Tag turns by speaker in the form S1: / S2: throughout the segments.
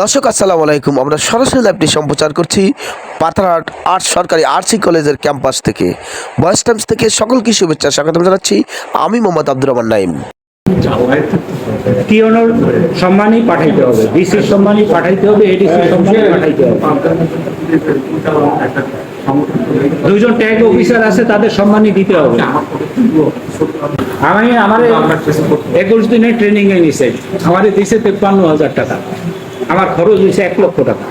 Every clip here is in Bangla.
S1: দর্শক, আসসালামু আলাইকুম। আমরা সরাসরি লাইভটি সম্প্রচার করছি পাথারহাট আর্টস সরকারি আরসি কলেজের ক্যাম্পাস থেকে। বয়েস টাইমস থেকে সকলকে শুভেচ্ছা, স্বাগতম জানাচ্ছি। আমি মোহাম্মদ আব্দুর রহমান নাইম
S2: সম্মানই পাঠাইতে হবে। সম্মানই পাঠাইতে হবে দুজন ট্যাগ অফিসার আছে, তাদের সম্মানই দিতে হবে। আমি, আমার একুশ দিনের ট্রেনিং এ নিছে। আমার দিছে তেপ্পান্ন হাজার টাকা। আমার খরচ হয়েছে এক লক্ষ টাকা।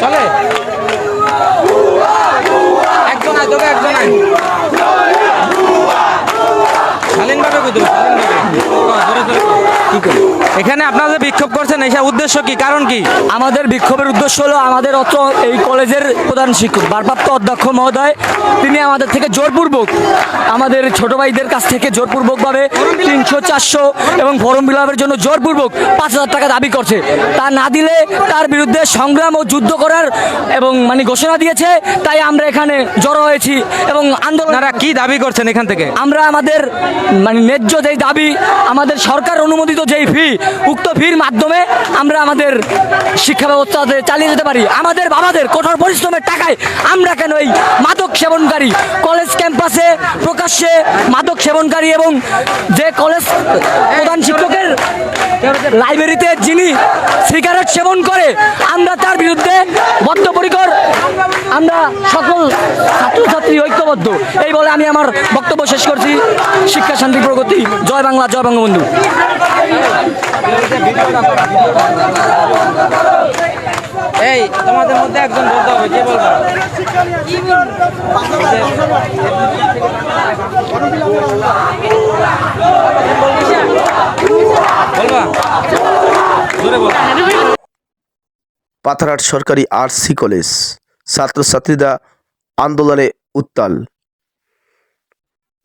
S3: চলে। একজন আয় একজন আয় এখানে আপনারা যে বিক্ষোভ করছেন এসব উদ্দেশ্য কি? কারণ কি?
S4: আমাদের বিক্ষোভের উদ্দেশ্য হলো আমাদের অত এই কলেজের প্রধান শিক্ষক ভারপ্রাপ্ত অধ্যক্ষ মহোদয় তিনি আমাদের থেকে জোরপূর্বক আমাদের ছোট ভাইদের কাছ থেকে জোরপূর্বকভাবে তিনশো চারশো এবং ফর্ম ফিলাপের জন্য জোরপূর্বক পাঁচ হাজার টাকা দাবি করছে। তা না দিলে তার বিরুদ্ধে সংগ্রাম ও যুদ্ধ করার এবং মানে ঘোষণা দিয়েছে তাই আমরা এখানে জড়ো হয়েছি এবং আন্দোলন
S3: আপনারা কি দাবি করছেন এখান থেকে?
S4: আমরা আমাদের মানে ন্যায্য যেই দাবি আমাদের সরকার অনুমোদিত যেই ফি উক্ত ফির মাধ্যমে আমরা আমাদের শিক্ষা ব্যবস্থা চালিয়ে যেতে পারি। আমাদের বাবাদের কঠোর পরিশ্রমের টাকায় আমরা কেন এই মাদক সেবনকারী কলেজ ক্যাম্পাসে প্রকাশ্যে মাদক সেবনকারী এবং যে কলেজ প্রধান শিক্ষকের লাইব্রেরিতে যিনি সিগারেট সেবন করে, আমরা তার বিরুদ্ধে বদ্ধপরিকর, আমরা সকল ছাত্রছাত্রী ঐক্যবদ্ধ। এই বলে আমি আমার বক্তব্য শেষ করছি। শিক্ষা শান্তি প্রগতি। জয় বাংলা, জয় বঙ্গবন্ধু।
S3: এই, তোমাদের মধ্যে একজন বলতে হবে, কে বলবা?
S1: পাথারহাট সরকারি আরসি কলেজ, ছাত্রছাত্রীরা আন্দোলনে উত্তাল।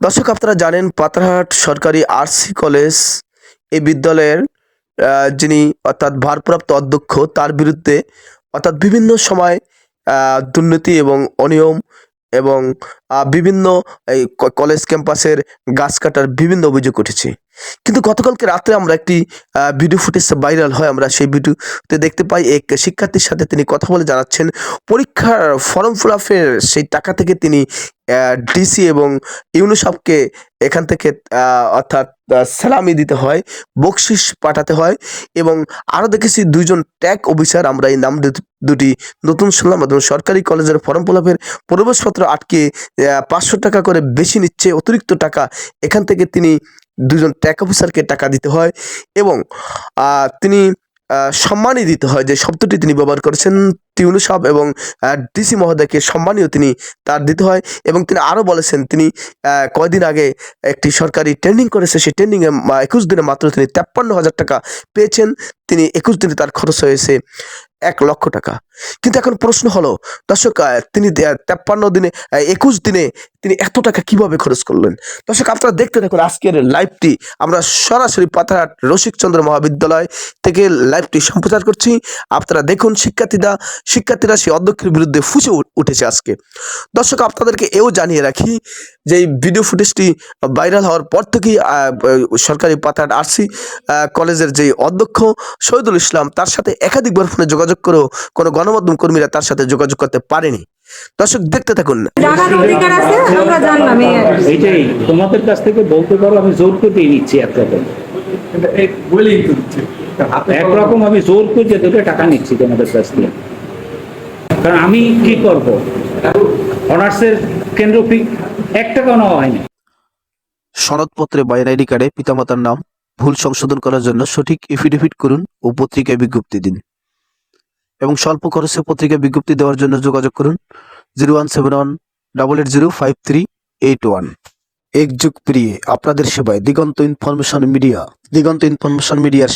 S1: দর্শক, আপনারা জানেন পাথারহাট সরকারি আরসি কলেজ এই বিদ্যালয়ের যিনি অর্থাৎ ভারপ্রাপ্ত অধ্যক্ষ তার বিরুদ্ধে অর্থাৎ বিভিন্ন সময় দুর্নীতি এবং অনিয়ম এবং বিভিন্ন, এই কলেজ ক্যাম্পাসের গাছ কাটার বিভিন্ন অভিযোগ উঠেছে। কিন্তু গতকালকে রাতে আমরা একটি ভিডিও ফুটেজ ভাইরাল হয়, আমরা সেই ভিডিওতে দেখতে পাই, এক শিক্ষার্থীর সাথে তিনি কথা বলে জানাচ্ছেন, পরীক্ষার ফর্ম ফিল সেই টাকা থেকে তিনি ডিসি এবং ইউনিসেফকে এখান থেকে অর্থাৎ সালামি দিতে হয় বকশিস পাঠাতে হয় এবং আরও দেখেছি দুজন ট্যাগ অফিসার আমরা এই নাম দুটি নতুন শুনলাম এবং সরকারি কলেজের ফর্ম ফিল প্রবেশপত্র আটকে পাঁচশো টাকা করে বেশি নিচ্ছে, অতিরিক্ত টাকা এখান থেকে তিনি দুজন ট্যাক অফিসারকে টাকা দিতে হয় এবং তিনি সম্মানই দিতে হয় যে শব্দটি তিনি ব্যবহার করেছেন। টিউনু সাহেব এবং ডিসি মহোদয়কে সম্মানীয় তিনি তার দিতে হয় এবং তিনি আরও বলেছেন, তিনি কয়দিন আগে একটি সরকারি ট্রেনিং করেছে। সেই ট্রেনিংয়ে একুশ দিনে মাত্র তিনি তেপ্পান্ন হাজার টাকা পেয়েছেন। তিনি একুশ দিনে তার খরচ হয়েছে এক লক্ষ টাকা। কিন্তু এখন প্রশ্ন হলো, দর্শক তিনি তেপ্পান্ন দিনে একুশ দিনে তিনি এত টাকা কীভাবে খরচ করলেন? দর্শক, আপনারা দেখতে থাকুন আজকের লাইভটি। আমরা সরাসরি পাথারহাট রসিকচন্দ্র মহাবিদ্যালয় থেকে লাইভটি সম্প্রচার করছি। আপনারা দেখুন, শিক্ষার্থীরা শিক্ষার্থীরা সেই অধ্যক্ষের বিরুদ্ধে ফুসে উঠেছে আজকে। দর্শক, আপনাদেরকে এও জানিয়ে রাখি যে এই ভিডিও ফুটেজটি ভাইরাল হওয়ার পর থেকেই সরকারি পাথারহাট আরসি কলেজের যে অধ্যক্ষ শহীদুল ইসলাম তার সাথে একাধিকবার ফোনে যোগাযোগ করেও কোনো গণমাধ্যম কর্মীরা তার সাথে যোগাযোগ করতে পারেনি। দর্শক দেখতে থাকুন।
S2: এইটাই তোমাদের কাছ থেকে বলতে পারো আমি জোর করে নিচ্ছি একরকম একরকম আমি জোর করে দুটো টাকা নিচ্ছি তোমাদের কাছ থেকে। কারণ আমি কি করব? অনার্সের কেন্দ্র ফি এক টাকা নেওয়া হয়নি।
S1: সনদপত্রে বাইর আইডি কার্ডে পিতামাতার নাম। ভুল সংশোধন করার জন্য সঠিক এফিডেভিট করুন ও পত্রিকায় বিজ্ঞপ্তি দিন। এবং স্বল্প খরচে পত্রিকায় বিজ্ঞপ্তি দেওয়ার জন্য যোগাযোগ করুন zero one seven one double eight zero five three eight one. এক যুগ প্রিয়ে আপনাদের সেবায় Diganta information media. Diganta information মিডিয়ার